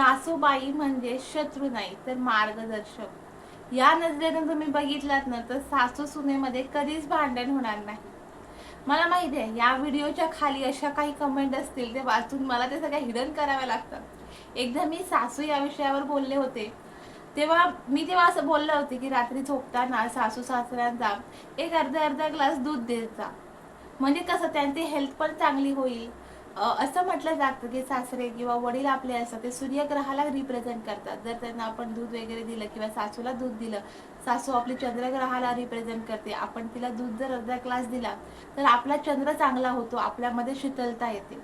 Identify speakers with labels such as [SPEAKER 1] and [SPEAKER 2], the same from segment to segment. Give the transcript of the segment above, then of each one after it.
[SPEAKER 1] सासूबाई म्हणजे शत्रू नाही तर मार्गदर्शक. या नजरेनं तुम्ही बघितलात ना तर सासू सुनेमध्ये कधीच भांडण होणार नाही. मला माहिती आहे या व्हिडिओच्या खाली अशा काही कमेंट असतील ते वाचून मला ते सगळ्या हिडन कराव्या लागतात एकदा मी सासू या विषयावर बोलले होते. तेव्हा मी तेव्हा असं बोलले होते की रात्री झोपताना सासू सासऱ्यांचा एक अर्धा अर्धा ग्लास दूध द्यायचा. म्हणजे कसं त्यांची हेल्थ पण चांगली होईल. असं म्हटलं जातं की सासरे किंवा वडील आपले असतात ते सूर्यग्रहाला रिप्रेझेंट करतात. जर त्यांना आपण दूध वगैरे दिलं किंवा सासूला दूध दिलं सासू आपली चंद्रग्रहाला रिप्रेझेंट करते. आपण तिला दूध जर अर्धा ग्लास दिला तर आपला चंद्र चांगला होतो आपल्यामध्ये शीतलता येते.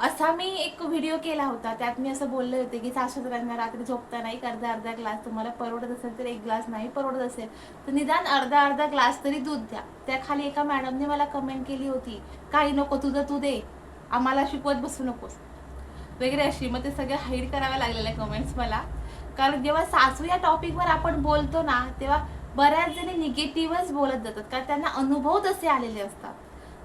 [SPEAKER 1] असा मी एक व्हिडिओ केला होता. त्यात मी असं बोलले होते की सासूद्रांना रात्री झोपताना एक अर्धा अर्धा ग्लास तुम्हाला परवडत असेल तर एक ग्लास नाही परवडत असेल तर निदान अर्धा अर्धा ग्लास तरी दूध द्या. त्या खाली एका मॅडमने मला कमेंट केली होती काही नको तुझं तू दे आम्हाला शिकवत बसू नकोस. वगैरे अशी. मग ते सगळे हाईड कराव्या लागलेल्या कमेंट्स मला. कारण जेव्हा सासू या टॉपिकवर आपण बोलतो ना तेव्हा बऱ्याच जणी निगेटिव्हच बोलत जातात. कारण त्यांना अनुभव तसे आलेले असतात.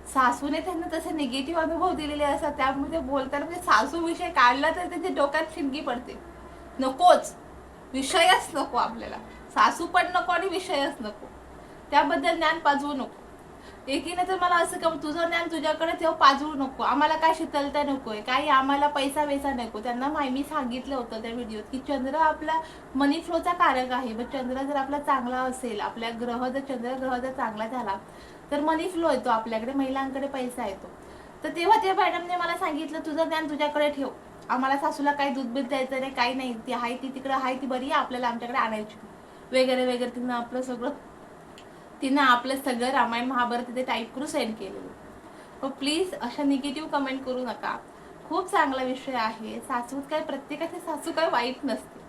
[SPEAKER 1] सासूने त्यांना तसे निगेटिव्ह अनुभव दिलेले असतात. त्यामुळे ते बोलताना म्हणजे सासू विषय काढला तर त्यांच्या डोक्यात शिंगी पडते. नकोच. विषयच नको आपल्याला. सासू पण नको आणि विषयच नको. त्याबद्दल ज्ञान पाजवू नको. एकीने तर मला असं का तुझं ज्ञान तुझ्याकडे ठेव पाजवू नको. आम्हाला काय शीतलता नकोय. काही आम्हाला पैसा वैसा नको. त्यांना माही मी सांगितलं होतं त्या व्हिडिओत की चंद्र आपला मनी फ्लोचा कारक आहे. मग चंद्र जर आपला चांगला असेल आपल्या ग्रह जर चंद्र ग्रह जर चांगला झाला तर मनी फ्लो येतो आपल्याकडे. महिलांकडे पैसा येतो. तर तेव्हा त्या मॅडमने मला सांगितलं तुझं ज्ञान तुझ्याकडे ठेव. आम्हाला सासूला काही दूध बीत द्यायचं नाही काही नाही. ती आहे ती तिकडे आहे ती बरी आहे. आपल्याला आमच्याकडे आणायची. वगैरे वगैरे तिनं आपलं सगळं तिनं आपलं सगळं रामायण महाभारत तिथे टाईप करून सेंड केलेलं. पण प्लीज अशा निगेटिव्ह कमेंट करू नका. खूप चांगला विषय आहे. सासूत काय प्रत्येकाची सासू काय वाईट नसते.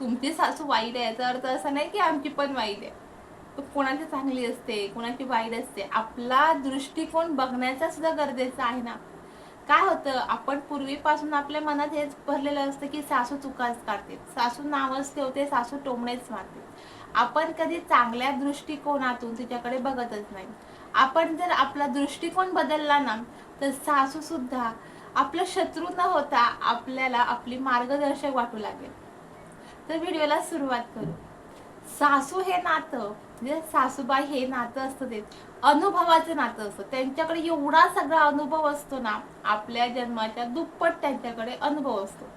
[SPEAKER 1] तुमची सासू वाईट आहे याचा अर्थ असा नाही की आमची पण वाईट आहे. तर कोणाची चांगली असते कोणाची वाईट असते आपला दृष्टिकोन बघण्याचा सुद्धा गरजेचा आहे ना. काय होतं आपण पूर्वीपासून आपल्या मनात हेच भरलेलं असतं की सासू चुकाच काढते. सासू नावच ठेवते सासू टोमणेच मारते. आपण कधी चांगल्या दृष्टिकोनातून तिच्याकडे बघतच नाही. आपण जर आपला दृष्टिकोन बदलला ना तर सासू सुद्धा आपलं शत्रू न होता आपल्याला आपली मार्गदर्शक वाटू लागेल. तर व्हिडिओला सुरुवात करू. सासू हे नातं म्हणजे सासूबाई हे नातं असतं ते. अनुभवाचं नातं असतं. त्यांच्याकडे एवढा सगळा अनुभव असतो ना आपल्या जन्माच्या दुप्पट त्यांच्याकडे अनुभव असतो.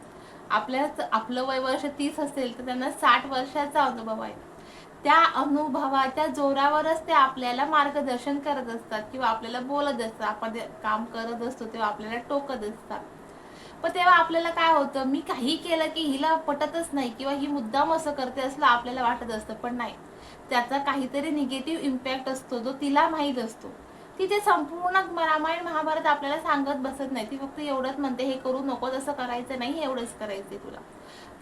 [SPEAKER 1] आपल्या आपलं वय वर्ष तीस असेल तर त्यांना साठ वर्षाचा अनुभव आहे. त्या अनुभवाच्या जोरावरच ते आपल्याला मार्गदर्शन करत असतात किंवा आपल्याला बोलत असतात. आपण काम करत असतो तेव्हा आपल्याला टोकत असतात. पण तेव्हा आपल्याला काय होतं मी काही केलं की हिला पटतच नाही किंवा ही मुद्दाम असं करते असलं आपल्याला वाटत असतं पण नाही. त्याचा काहीतरी निगेटिव्ह इम्पॅक्ट असतो जो तिला माहीत असतो. ती ते संपूर्ण रामायण महाभारत आपल्याला सांगत बसत नाही. ती फक्त एवढंच म्हणते हे करू नको तसं करायचं नाही एवढंच करायचंय तुला.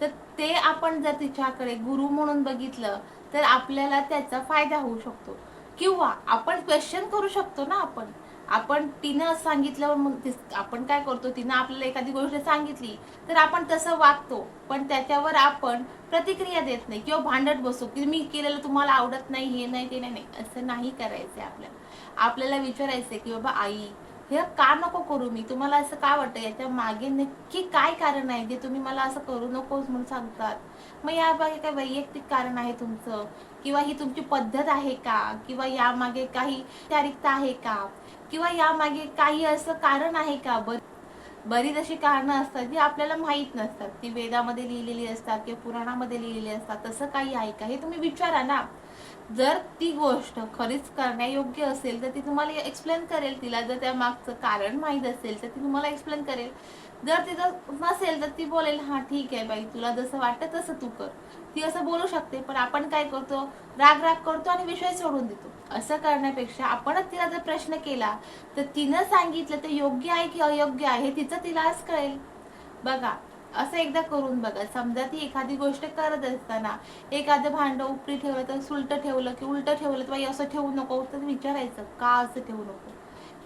[SPEAKER 1] तर ते आपण जर तिच्याकडे गुरु म्हणून बघितलं तर आपल्याला त्याचा फायदा होऊ शकतो. किंवा आपण क्वेश्चन करू शकतो ना आपण. आपण तिनं सांगितल्यावर मग आपण काय करतो? तिनं आपल्याला एखादी गोष्ट सांगितली तर आपण तसं वागतो. पण त्याच्यावर आपण प्रतिक्रिया देत नाही किंवा भांडत बसतो की मी केलेलं तुम्हाला आवडत नाही हे नाही ते नाही नाही. असं नाही करायचं आपल्याला. आपल्याला विचारायचं की बाबा आई हे का नको करू मी? तुम्हाला असं का वाटतं? याच्या मागे नक्की काय कारण आहे? जे तुम्ही मला असं करू नकोस म्हणून सांगतात. मग या मागे काय वैयक्तिक कारण आहे तुमचं? किंवा ही तुमची पद्धत आहे का? किंवा यामागे काही तारिकता आहे का? किंवा यामागे काही असं कारण आहे का? बर बरीच अशी कारणं असतात जी आपल्याला माहीत नसतात. ती वेदामध्ये लिहिलेली असतात किंवा पुराणामध्ये लिहिलेली असतात. तसं काही आहे का? हे तुम्ही विचारा ना. जर ती गोष्ट खरीच करण्यायोग्य असेल तर ती तुम्हाला एक्सप्लेन करेल तिला. जर त्या मागचं कारण माहीत असेल तर ती तुम्हाला एक्सप्लेन करेल. जर तिथं नसेल तर ती बोलेल हा ठीक आहे बाई तुला जसं वाटतं तसं तू कर. ती असं बोलू शकते पण आपण काय करतो? राग राग करतो आणि विषय सोडून देतो. असं करण्यापेक्षा आपणच तिला जर प्रश्न केला तर तिनं सांगितलं ते योग्य आहे की अयोग्य आहे तिचं तिचं तिलाच कळेल. बघा असं एकदा करून बघा. समजा ती एखादी गोष्ट करत असताना एखादं भांडं उपरी ठेवलं तर सुलटं ठेवलं की उलट ठेवलं तर असं ठेवू नको. तर विचारायचं का असं ठेवू नको?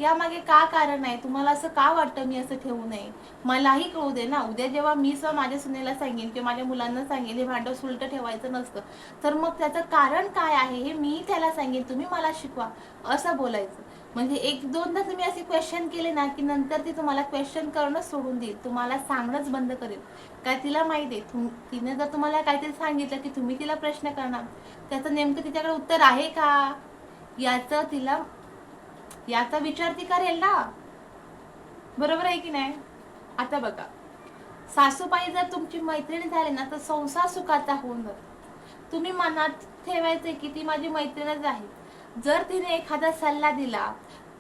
[SPEAKER 1] यामागे का कारण आहे? तुम्हाला असं का वाटतं मी असं ठेवू नये? मलाही कळू दे ना. उद्या जेव्हा मी स्व माझ्या सुनेला सांगेन किंवा माझ्या मुलांना सांगेन हे भांडं सुलट ठेवायचं नसतं तर मग त्याचं कारण काय आहे हे मी त्याला सांगेन. तुम्ही मला शिकवा. असं बोलायचं. म्हणजे एक दोनदा तुम्ही असे क्वेश्चन केले ना की नंतर ती तुम्हाला क्वेश्चन करणं सोडून देईल. तुम्हाला सांगणंच बंद करेल. काय तिला माहिती आहे तुम तिने जर तुम्हाला काहीतरी सांगितलं की तुम्ही तिला प्रश्न करणार त्याचं नेमकं तिच्याकडे उत्तर आहे का? याचं तिला याचा विचार ती करेल ना. बरोबर आहे की नाही? आता बघा. सासूबाई जर तुमची मैत्रीण झाली ना तर संसार सुखाचा होऊन जातो. तुम्ही मनात ठेवायचे की ती माझी मैत्रीणच आहे. जर तिने एखादा सल्ला दिला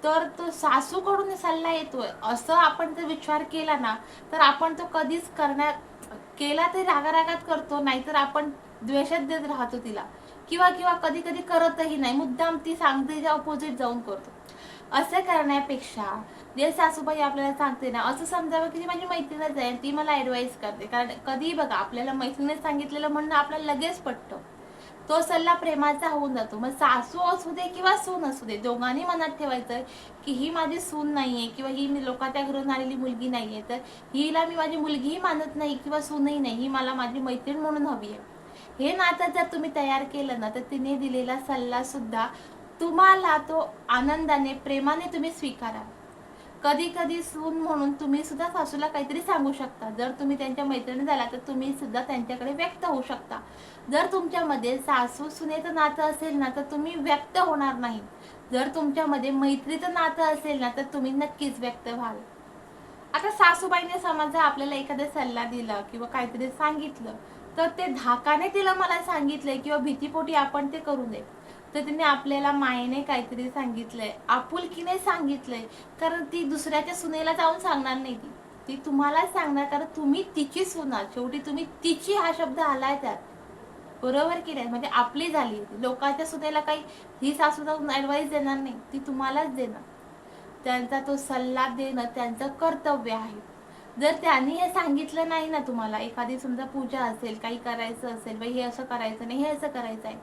[SPEAKER 1] तर तो सासूकडून सल्ला येतोय. असं आपण जर विचार केला ना तर आपण तो कधीच करण्यात केला ते रागारागात करतो नाहीतर आपण द्वेषात देत राहतो तिला. किंवा किंवा कधी कधी करतही नाही. मुद्दाम ती सांगते ऑपोजिट जाऊन करतो. असं करण्यापेक्षा जे सासूबाई आपल्याला सांगते ना असं समजावं की ती माझी मैत्रीणच आहे ती मला ऍडवाइस करते. कारण कधीही बघा आपल्याला मैत्रिणीने सांगितलेलं म्हणणं आपल्याला लगेच पटतं. तो सल्ला प्रेमाचा होऊन जातो. मग सासू असू दे किंवा सून असू दे दोघांनी मनात ठेवायचं की ही माझी सून नाही आहे किंवा ही मी लोकांच्या घरून आलेली मुलगी नाही आहे तर हिला मी माझी मुलगीही मानत नाही किंवा सूनही नाही ही मला माझी मैत्रीण म्हणून हवी आहे. हे नातं जर तुम्ही तयार केलं ना तर तिने दिलेला सल्ला सुद्धा तुम्हाला तो आनंदाने प्रेमाने तुम्ही स्वीकारा कधी कधी सून म्हणून तुम्ही सुद्धा सासूला काहीतरी सांगू शकता. जर तुम्ही त्यांच्या मैत्रिणी झाला तर तुम्ही सुद्धा त्यांच्याकडे व्यक्त होऊ शकता. जर तुमच्यामध्ये सासू सुनेचं नातं असेल ना तर तुम्ही व्यक्त होणार नाही. जर तुमच्यामध्ये मैत्रीचं नातं असेल ना तर तुम्ही नक्कीच व्यक्त व्हाल. आता सासूबाईने समजा आपल्याला एखादा सल्ला दिला किंवा काहीतरी सांगितलं तर ते धाकाने तिला मला सांगितलंय किंवा भीतीपोटी आपण ते करू नये. तर तिने आपल्याला मायेने काहीतरी सांगितलंय आपुलकीने सांगितलंय. कारण ती दुसऱ्याच्या सुनेला जाऊन सांगणार नाही ती. ती तुम्हालाच सांगणार कारण तुम्ही तिची सुना शेवटी तुम्ही तिची हा शब्द आलाय त्यात. बरोबर की नाही? म्हणजे आपली झाली. लोकांच्या सुनेला काही ही सासू जाऊन ऍडवाइस देणार नाही. ती तुम्हालाच देणार. त्यांचा तो सल्ला देणं त्यांचं कर्तव्य आहे. जर त्यांनी हे सांगितलं नाही ना तुम्हाला एखादी समजा पूजा असेल काही करायचं असेल बाई हे असं करायचं नाही हे असं करायचं आहे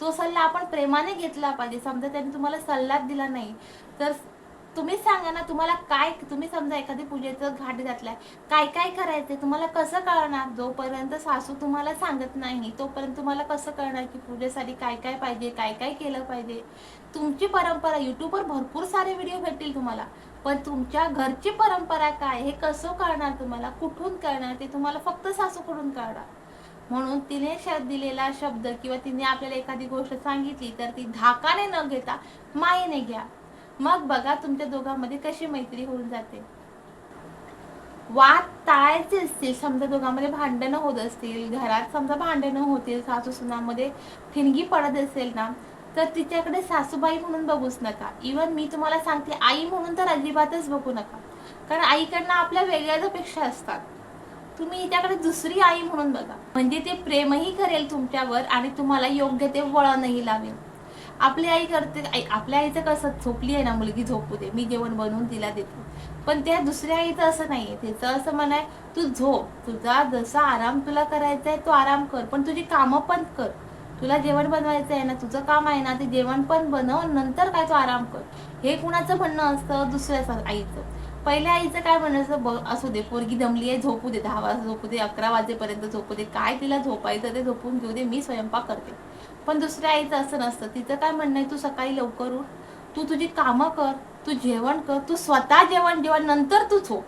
[SPEAKER 1] तो सल्ला आपण प्रेमाने घेतला पाहिजे. समजा त्यांनी तुम्हाला सल्लाच दिला नाही तर तुम्ही सांगा ना तुम्हाला काय तुम्ही समजा एखादी पूजेचं घाट घातलाय काय काय करायचंय? तुम्हाला कसं कळणार? जोपर्यंत सासू तुम्हाला सांगत नाही तोपर्यंत तुम्हाला कसं कळणार की पूजेसाठी काय काय पाहिजे काय काय केलं पाहिजे? तुमची परंपरा युट्यूबवर भरपूर सारे व्हिडिओ भेटतील तुम्हाला. पण तुमच्या घरची परंपरा काय हे कसं कळणार तुम्हाला? कुठून कळणार? ते तुम्हाला फक्त सासूकडून कळणार. म्हणून तिने शब्द दिलेला शब्द किंवा तिने आपल्याला एखादी गोष्ट सांगितली तर ती धाकाने न घेता मायेने घ्या. मग बघा तुमच्या दोघांमध्ये कशी मैत्री होऊन जाते. वाद टाळायचे असतील समजा दोघांमध्ये भांडणं होत असतील घरात समजा भांडणं होतील सासू सुनामध्ये ठिणगी पडत असेल ना तर तिच्याकडे सासूबाई म्हणून बघूच नका. इवन मी तुम्हाला सांगते आई म्हणून तर अजिबातच बघू नका. कारण आईकडनं आपल्या वेगळ्याच अपेक्षा असतात. तुम्ही हिच्याकडे दुसरी आई म्हणून बघा. म्हणजे ते प्रेमही करेल तुमच्यावर आणि तुम्हाला योग्य ते वळणही लावेल. आपली आई करते. आई आपल्या आईचं कसं झोपली आहे ना मुलगी झोपू दे. मी जेवण बनवून तिला देते. पण त्या दुसऱ्या आईचं असं नाहीये. तिचं असं म्हणाय तू झोप. तुझा जसा आराम तुला करायचा आहे तो आराम कर. पण तुझी कामं पण कर. तुला जेवण बनवायचं आहे ना तुझं काम आहे ना ते जेवण पण बनव. नंतर काय तो आराम कर. हे कुणाचं म्हणणं असतं? दुसऱ्या आईचं. पहिल्या आईचं काय म्हणायचं? ब असू दे पोरगी दमली आहे झोपू दे दहा वाजता झोपू दे अकरा वाजेपर्यंत झोपू दे काय तिला झोपायचं ते झोपून घेऊ दे मी स्वयंपाक करते. पण दुसऱ्या आईचं असं नसतं. तिचं काय म्हणणं आहे? तू सकाळी लवकर उठ. तू तुझी कामं कर. तू जेवण कर. तू स्वतः जेवण जेवण. नंतर तू झोप.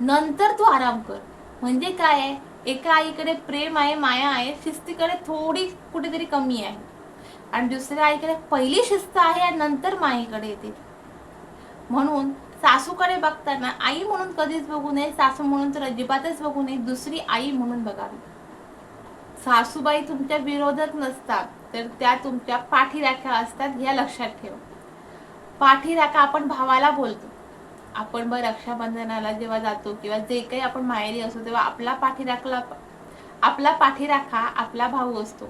[SPEAKER 1] नंतर तू आराम कर. म्हणजे काय आहे? एका आईकडे प्रेम आहे माया आहे शिस्तीकडे थोडी कुठेतरी कमी आहे. आणि दुसऱ्या आईकडे पहिली शिस्त आहे आणि नंतर माईकडे येते. म्हणून सासूकडे बघताना आई म्हणून कधीच बघू नये सासू म्हणून तर अजिबातच बघू नये दुसरी आई म्हणून बघावी. सासूबाई तुमच्या विरोधात नसतात तर त्या तुमच्या पाठीराख्या असतात ह्या लक्षात ठेव. पाठीराखा आपण भावाला बोलतो. आपण मग रक्षाबंधनाला जेव्हा जातो किंवा जे काही आपण माहेरी असतो तेव्हा आपला पाठीराखला आपला पाठीराखा आपला भाऊ असतो.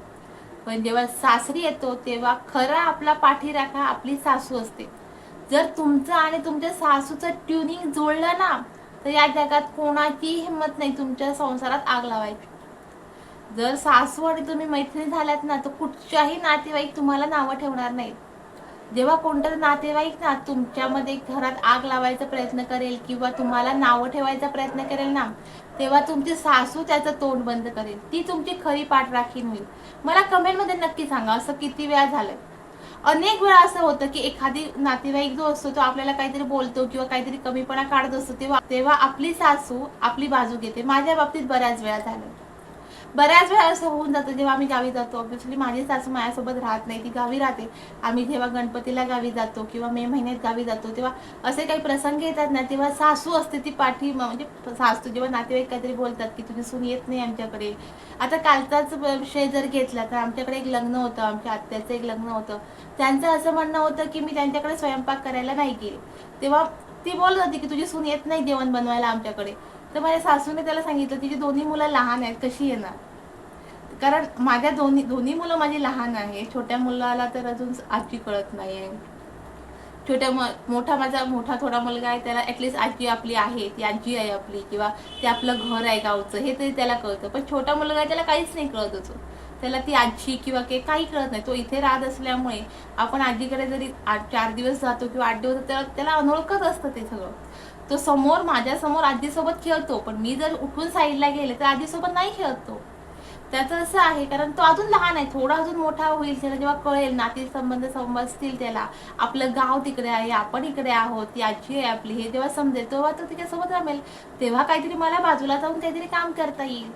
[SPEAKER 1] पण जेव्हा सासरी येतो तेव्हा खरा आपला पाठीराखा आपली सासू असते. जर तुमचं आणि तुमच्या सासूचं ट्युनिंग जुळलं ना तर या जगात कोणाची हिंमत नाही तुमच्या संसारात आग लावायची. जर सासू आणि तुम्ही मैत्रिणी झाल्यात ना तर कुठच्याही नातेवाईक तुम्हाला नावं ठेवणार नाहीत. जेव्हा कोणतरी नातेवाईक ना तुमच्यामध्ये घरात आग लावायचा प्रयत्न करेल किंवा तुम्हाला नावं ठेवायचा प्रयत्न करेल ना तेव्हा तुमची सासू त्याचं तोंड बंद करेल. ती तुमची खरी पाठ राखीन होईल. मला कमेंटमध्ये नक्की सांगा असं किती वेळा झालंय? अनेक वेळा असं होतं की एखादी नातेवाईक जो असतो तो आपल्याला काहीतरी बोलतो किंवा काहीतरी कमीपणा काढत असतो तेव्हा तेव्हा आपली सासू आपली बाजू घेते. माझ्या बाबतीत बऱ्याच वेळा झालं. बऱ्याच वेळा असं होऊन जातं जेव्हा आम्ही गावी जातो. ऑब्व्हियसली माझी सासू माझ्यासोबत राहत नाही ती गावी राहते. आम्ही जेव्हा गणपतीला गावी जातो किंवा मे महिन्यात गावी जातो तेव्हा असे काही प्रसंग येतात ना तेव्हा सासू असते ती पाठी म्हणजे सासू जेव्हा नातेवाईक काहीतरी बोलतात की तुझी सून येत नाही आमच्याकडे. आता कालचाच विषय जर घेतला तर आमच्याकडे एक लग्न होतं आमच्या आत्याचं एक लग्न होतं. त्यांचं असं म्हणणं होतं की मी त्यांच्याकडे स्वयंपाक करायला नाही गेले. तेव्हा ती बोलत होती की तुझी सून येत नाही जेवण बनवायला आमच्याकडे. तर माझ्या सासूने त्याला सांगितलं तिची दोन्ही मुलं लहान आहेत कशी येणार? कारण माझ्या दोन्ही दोन्ही मुलं माझी लहान आहे. छोट्या मुलाला तर अजून आजी कळत नाही आहे छोट्या म मोठा माझा मोठा थोडा मुलगा आहे त्याला ॲटलिस्ट आजी आपली आहे ती आजी आहे आपली किंवा ते आपलं घर आहे गावचं हे तरी त्याला कळतं. पण छोटा मुलगा आहे त्याला काहीच नाही कळत होतं त्याला ती आजी किंवा के काही कळत नाही. तो इथे राहत असल्यामुळे आपण आजीकडे जरी आठ चार दिवस जातो किंवा आठ दिवस त्याला त्याला अनोळखत असतं ते सगळं. तो समोर माझ्यासमोर आजीसोबत खेळतो पण मी जर उठून साईडला गेले तर आजीसोबत नाही खेळतो. त्याचं असं आहे कारण तो अजून लहान आहे थोडा अजून मोठा होईल त्याला जेव्हा कळेल नाती संबंध समजतील त्याला आपलं गाव तिकडे आहे आपण इकडे आहोत ती आजी आहे आपली हे जेव्हा समजेल तेव्हा तो तिच्यासोबत रमेल. तेव्हा काहीतरी मला बाजूला जाऊन काहीतरी काम करता येईल.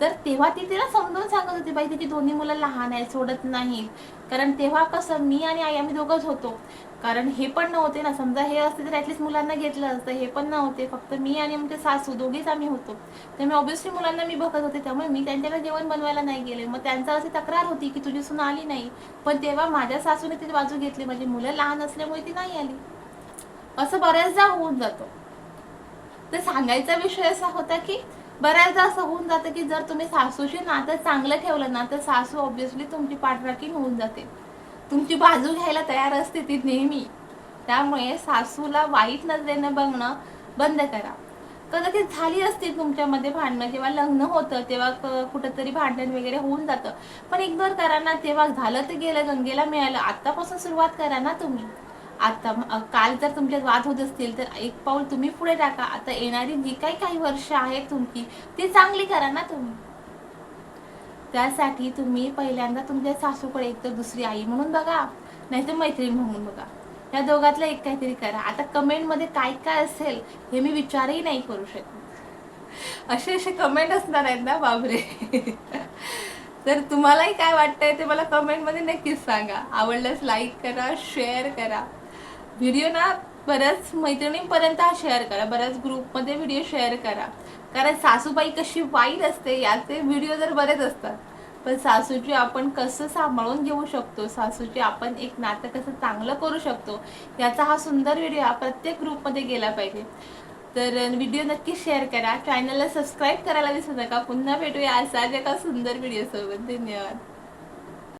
[SPEAKER 1] तर तेव्हा ती तिला समजून सांगत होती बाई तिची दोन्ही मुलं लहान आहेत सोडत नाही कारण तेव्हा कसं मी आणि आई आम्ही दोघंच होतो. कारण हे पण नव्हते ना समजा हे असते तर ॲटलीस्ट मुलांना घेतलं असतं हे पण नव्हते. फक्त मी आणि आमचे सासू दोघीच आम्ही होतो. त्यामुळे ऑब्व्हियसली मुलांना मी बघत होते. त्यामुळे मी त्यांच्याकडे जेवण बनवायला नाही गेले. मग त्यांचा अशी तक्रार होती की तुझी सून आली नाही. पण तेव्हा माझ्या सासूने तिची बाजू घेतली. म्हणजे मुलं लहान असल्यामुळे ती नाही आली. असं बऱ्याचदा होऊन जातो. तर सांगायचा विषय असा होता की बऱ्याचदा असं होऊन जातं की जर तुम्ही सासूशी नातं चांगलं ठेवलं ना तर सासू ऑब्विसली तुमची पाठराखीण होऊन जाते. तुमची बाजू घ्यायला तयार असते ती नेहमी. त्यामुळे सासूला वाईट नजरेनं बघणं बंद करा. कदाचित झाली असते तुमच्यामध्ये भांडणं जेव्हा लग्न होतं तेव्हा कुठंतरी भांडण वगैरे होऊन जातं. पण इग्नोर करा ना तेव्हा झालं ते गेलं गंगेला मिळालं. आत्तापासून सुरुवात करा ना तुम्ही. आता काल जर तुमच्यात वाद होत असतील तर एक पाऊल तुम्ही पुढे टाका. आता येणारी जी काही काही वर्ष आहेत तुमची ती चांगली करा ना तुम्ही. त्यासाठी तुम्ही पहिल्यांदा तुमच्या सासूकडे एक तर दुसरी आई म्हणून बघा नाहीतर मैत्रीण म्हणून बघा. या दोघातलं एक काहीतरी करा. आता कमेंटमध्ये काय काय असेल हे मी विचारही नाही करू शकत. असे असे कमेंट असणार आहेत ना बाबरे तर तुम्हालाही काय वाटतंय ते मला कमेंटमध्ये नक्कीच सांगा. आवडल्यास लाईक करा शेअर करा. व्हिडिओ ना बऱ्याच मैत्रिणींपर्यंत हा शेअर करा. बऱ्याच ग्रुपमध्ये व्हिडिओ शेअर करा. कारण सासूबाई कशी वाईट असते याचे व्हिडिओ जर बरेच असतात. पण सासूची आपण कसं सांभाळून घेऊ शकतो? सासूची आपण एक नातं कसं चांगलं करू शकतो? याचा हा सुंदर व्हिडिओ हा प्रत्येक ग्रुपमध्ये गेला पाहिजे. तर व्हिडिओ नक्की शेअर करा. चॅनलला सबस्क्राईब करायला विसरू नका. पुन्हा भेटूया असाच एका सुंदर व्हिडिओ सोबत. धन्यवाद.